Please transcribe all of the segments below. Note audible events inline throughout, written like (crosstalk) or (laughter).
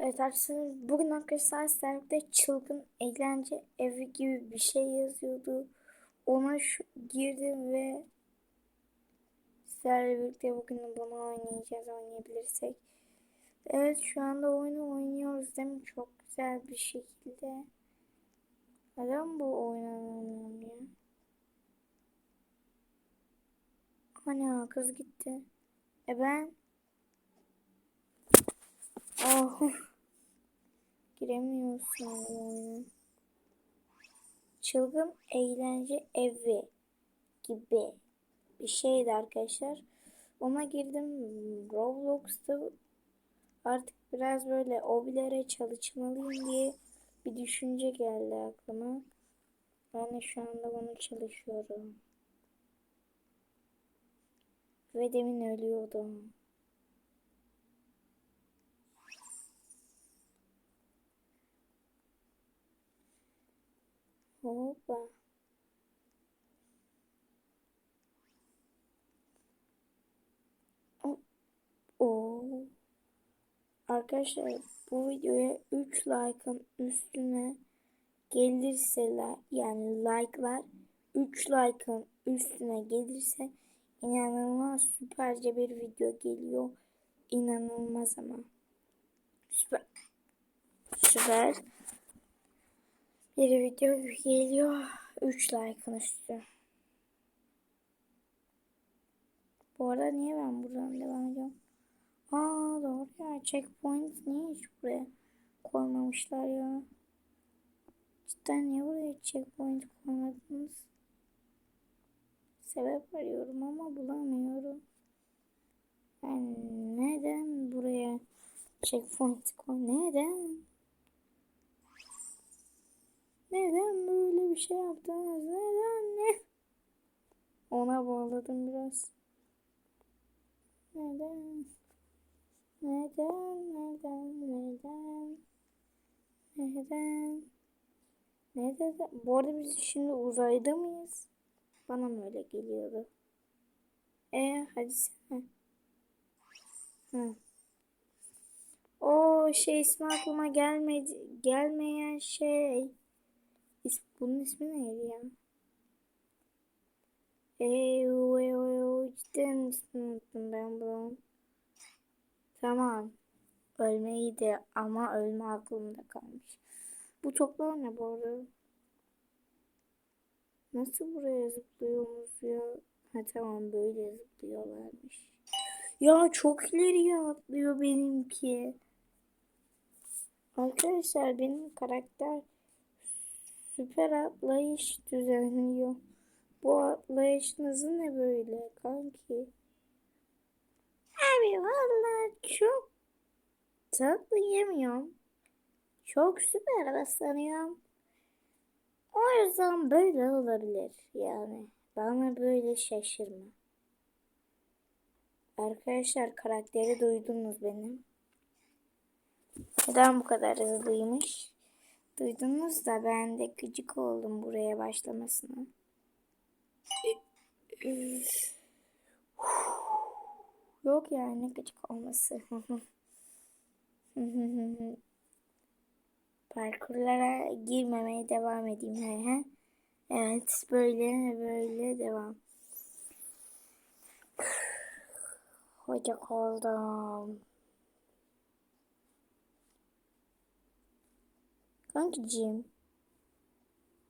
Evet arkadaşlar bugün arkadaşlar servisde çılgın eğlence evi gibi bir şey yazıyordu. Ona şu, girdim ve sizlerle birlikte bugün bunu oynayacağız oynayabilirsek. Evet şu anda oyunu oynuyoruz değil mi? Çok güzel bir şekilde. Neden bu oynanamıyorum ya? Hani kız gitti. E ben Oh. Giremiyorsun oyuna. Çılgın eğlence evi gibi bir şeydi arkadaşlar. Ona girdim Roblox'ta artık biraz böyle obilere çalışmalıyım diye bir düşünce geldi aklıma. Ben de şu anda bunu çalışıyorum. Ve demin ölüyordum. Hoppa. Oo. Arkadaşlar bu videoya 3 like'ın üstüne gelirse yani like'lar 3 like'ın üstüne gelirse inanılmaz süperce bir video geliyor. İnanılmaz ama. Süper. Süper. Bir video geliyor. 3 like'ın üstü. Bu arada niye ben buradan devam ediyorum? Aa doğru ya. Checkpoint niye hiç buraya koymamışlar ya? Cidden niye buraya checkpoint koymadınız? Sebep arıyorum ama bulamıyorum. Yani neden buraya checkpoint koy? Neden? Bir şey yaptınız? Neden ne? Ona bağladım biraz. Neden? Neden? Neden? Neden? Neden? Neden? Bu arada biz şimdi uzayda mıyız? Bana mı öyle geliyordu? E hadi sen. Hı. O şey ismi aklıma gelmedi. Gelmeyen şey. İs bunun ismi neydi ya? Eee cidden ismini unuttum ben bunun. Tamam. Ölmeydi ama ölme aklımda kalmış. Bu toplar ne bu arada? Nasıl buraya zıplıyoruz ya? Ha tamam böyle zıplıyorlarmış. Ya çok ileriye atlıyor benimki. Arkadaşlar benim karakter süper atlayış düzenliyor. Bu atlayışınızı ne böyle kanki? Abi valla çok tatlı yemiyorum. Çok süper baslanıyorum. O yüzden böyle olabilir yani. Bana böyle şaşırma. Arkadaşlar karakteri duydunuz benim. Neden bu kadar hızlıymış? Duydunuz da ben de gıcık oldum buraya başlamasına. (sighs) Yok yani gıcık olması. (laughs) Parkurlara girmemeye devam edeyim. He. Evet böyle böyle devam. (sighs) Hoca oldum. Kankicim.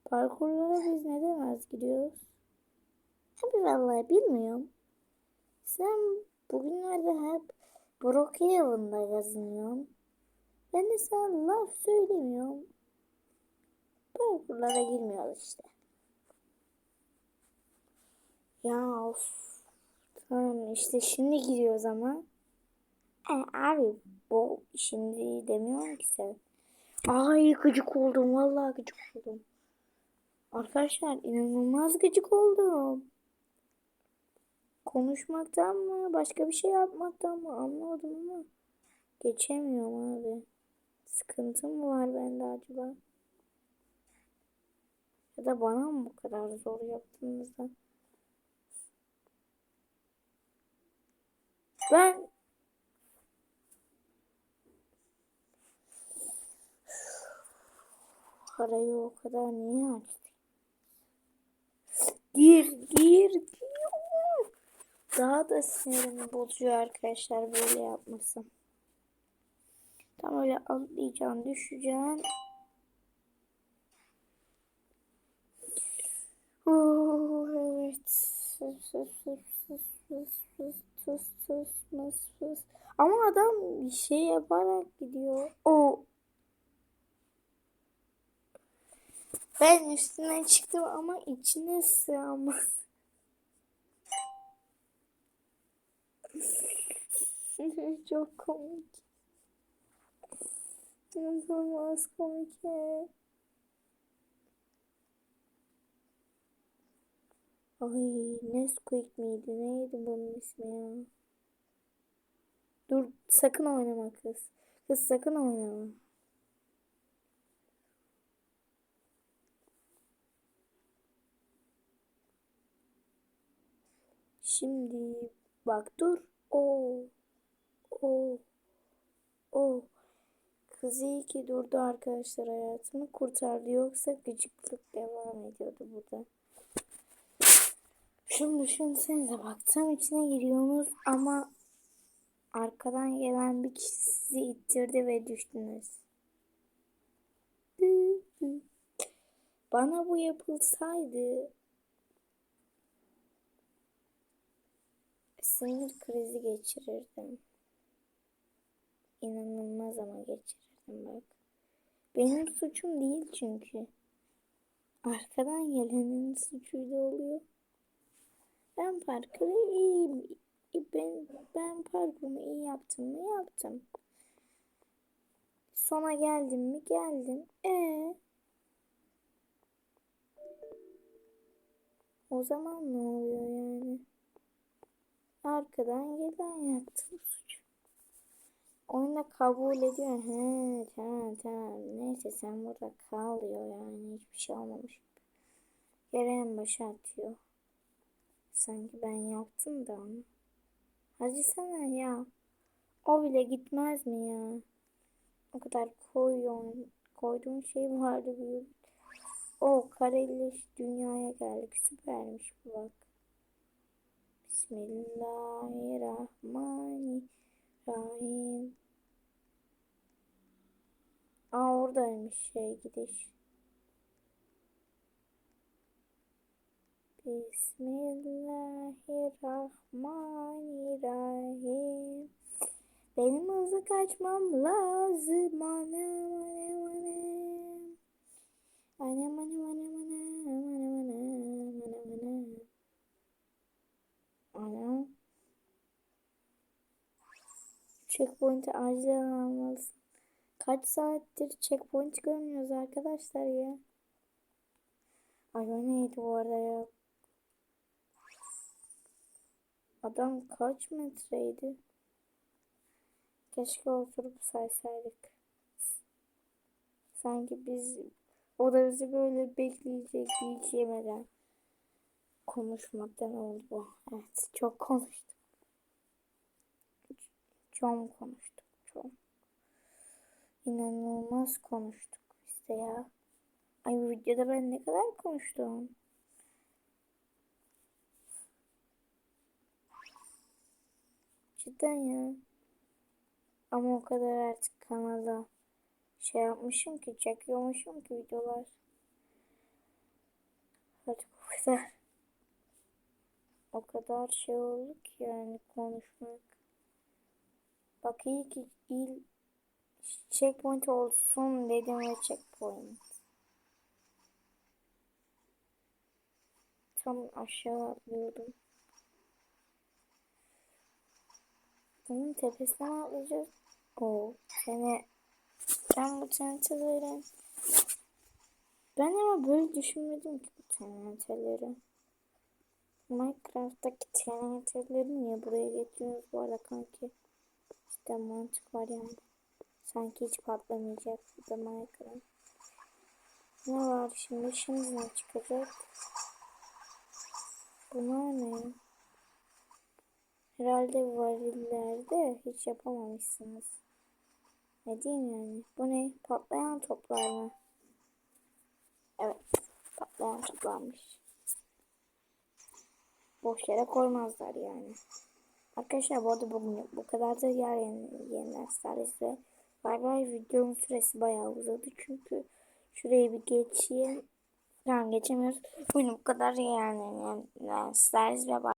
Parkurlara biz neden az gidiyoruz? Abi vallahi bilmiyorum. Sen bugünlerde hep Brookhaven'da yazınıyorsun. Ben de sana laf söylemiyorum. Parkurlara girmiyoruz işte. Ya of. Tamam işte şimdi gidiyoruz ama. E, abi bu şimdi demiyorum ki sen. Ay gıcık oldum. Vallahi gıcık oldum. Arkadaşlar inanılmaz gıcık oldum. Konuşmaktan mı? Başka bir şey yapmaktan mı? Anlamadım ama. Geçemiyorum abi. Sıkıntı mı var bende acaba? Ya da bana mı bu kadar zor yaptığınızda? Ben Parayı o kadar niye açtın? Gir, gir, gir. Daha da sinirimi bozuyor arkadaşlar böyle yapması. Tam öyle atlayacaksın, düşeceksin. Oh, evet. Sus, sus, sus, sus, sus, sus, sus, sus. Ama adam bir şey yaparak gidiyor. O. Ben üstüne çıktım ama içine sığamaz. (laughs) Çok komik. İnanılmaz komik. Ay Nesquik miydi? Neydi bunun ismi ya? Dur sakın oynama kız. Kız sakın oynama. Şimdi bak dur. O. O. O. Kız iyi ki durdu arkadaşlar hayatını kurtardı. Yoksa gıcıklık devam ediyordu burada. Şunu düşünsenize bak tam içine giriyorsunuz ama arkadan gelen bir kişi sizi ittirdi ve düştünüz. Bana bu yapılsaydı sinir krizi geçirirdim. İnanılmaz ama geçirirdim bak. Benim suçum değil çünkü. Arkadan gelenin suçuyla oluyor. Ben parkuru iyi ben ben parkurumu iyi yaptım mı yaptım. Sona geldim mi geldim. E o zaman ne oluyor yani? Arkadan gelen yaptım suç. Oyunda kabul ediyor. He tamam tamam. Neyse sen burada kal diyor yani. Hiçbir şey olmamış. Yere en başa atıyor. Sanki ben yaptım da onu. Hadi sana ya. O bile gitmez mi ya? O kadar koyuyorsun. Koyduğun şey vardı büyük. O kareli dünyaya geldik. Süpermiş bu bak. Bismillahirrahmanirrahim. Aa oradaymış şey gidiş. Bismillahirrahmanirrahim. Benim hızlı kaçmam lazım. Anam anam anam. Anam anam anam anam anam anam anam. Anam. Checkpoint'i acilen almalısın. Kaç saattir checkpoint görmüyoruz arkadaşlar ya. Ay o neydi bu arada ya? Adam kaç metreydi? Keşke oturup saysaydık. Sanki biz o da bizi böyle bekleyecek hiç yemeden konuşmaktan oldu bu. Evet çok konuştuk. Çok konuştuk. Çok. İnanılmaz konuştuk işte ya. Ay bu videoda ben ne kadar konuştum. Cidden ya. Ama o kadar artık kanala şey yapmışım ki çekiyormuşum ki videolar. Artık o kadar. O kadar şey oldu ki yani konuşmak. Bak iyi ki il checkpoint olsun dedim ve checkpoint. Tam aşağı atlıyordum. Bunun tepesinden atlayacağız. Oo, seni ben bu tenteleri ben ama böyle düşünmedim ki bu tenteleri. Minecraft'taki tenteleri niye buraya getiriyoruz bu arada kanki? İşte mantık var yani. Sanki hiç patlamayacak da Minecraft. Ne var şimdi? Şimdi ne çıkacak? Bunlar ne? Herhalde varillerde hiç yapamamışsınız. Ne diyeyim yani? Bu ne? Patlayan toplar mı? Evet. Patlayan toplanmış. Boş yere koymazlar yani. Arkadaşlar bu arada bugün bu kadar da yer yeniler serisi. Bay bay videonun süresi bayağı uzadı çünkü şurayı bir geçeyim. Tamam geçemiyoruz. Bugün bu kadar yani, yani, yani servis ve bay.